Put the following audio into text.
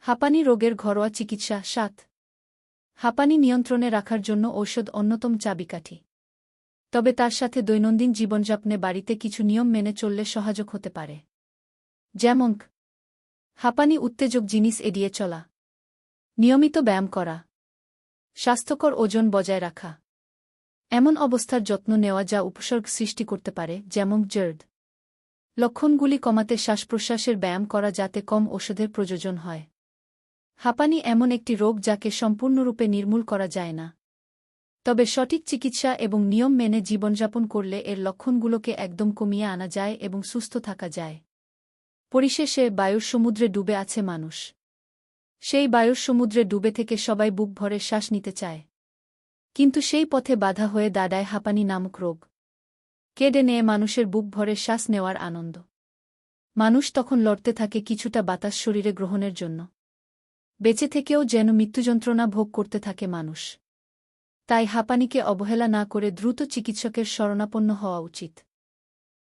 হাঁপানি রোগের ঘরোয়া চিকিৎসা সাত। হাঁপানি নিয়ন্ত্রণে রাখার জন্য ঔষধ অন্যতম চাবিকাঠি। তবে তার সাথে দৈনন্দিন জীবনযাপনে বাড়িতে কিছু নিয়ম মেনে চললে সহায়ক হতে পারে। যেমন, হাঁপানি উত্তেজক জিনিস এড়িয়ে চলা। নিয়মিত ব্যায়াম করা। স্বাস্থ্যকর ওজন বজায় রাখা। এমন অবস্থার যত্ন নেওয়া যা উপসর্গ সৃষ্টি করতে পারে, যেমন জর্দ লক্ষণগুলি কমাতে শ্বাস প্রশ্বাসের ব্যায়াম করা যাতে কম ওষুধের প্রয়োজন হয়। হাঁপানি এমন একটি রোগ যাকে সম্পূর্ণরূপে নির্মূল করা যায় না। তবে সঠিক চিকিৎসা এবং নিয়ম মেনে জীবনযাপন করলে এর লক্ষণগুলোকে একদম কমিয়ে আনা যায় এবং সুস্থ থাকা যায়। পরিশেষে বায়ুর সমুদ্রে ডুবে আছে মানুষ। সেই বায়ুর সমুদ্রে ডুবে থেকে সবাই বুক ভরে শ্বাস নিতে চায়। কিন্তু সেই পথে বাধা হয়ে দাঁড়ায় হাঁপানি নামক রোগ। কেড়ে নিয়ে মানুষের বুক ভরে শ্বাস নেওয়ার আনন্দ। মানুষ তখন লড়তে থাকে কিছুটা বাতাস শরীরে গ্রহণের জন্য। বেঁচে থেকেও যেন মৃত্যুযন্ত্রণা ভোগ করতে থাকে মানুষ। তাই হাঁপানিকে অবহেলা না করে দ্রুত চিকিৎসকের শরণাপন্ন হওয়া উচিত।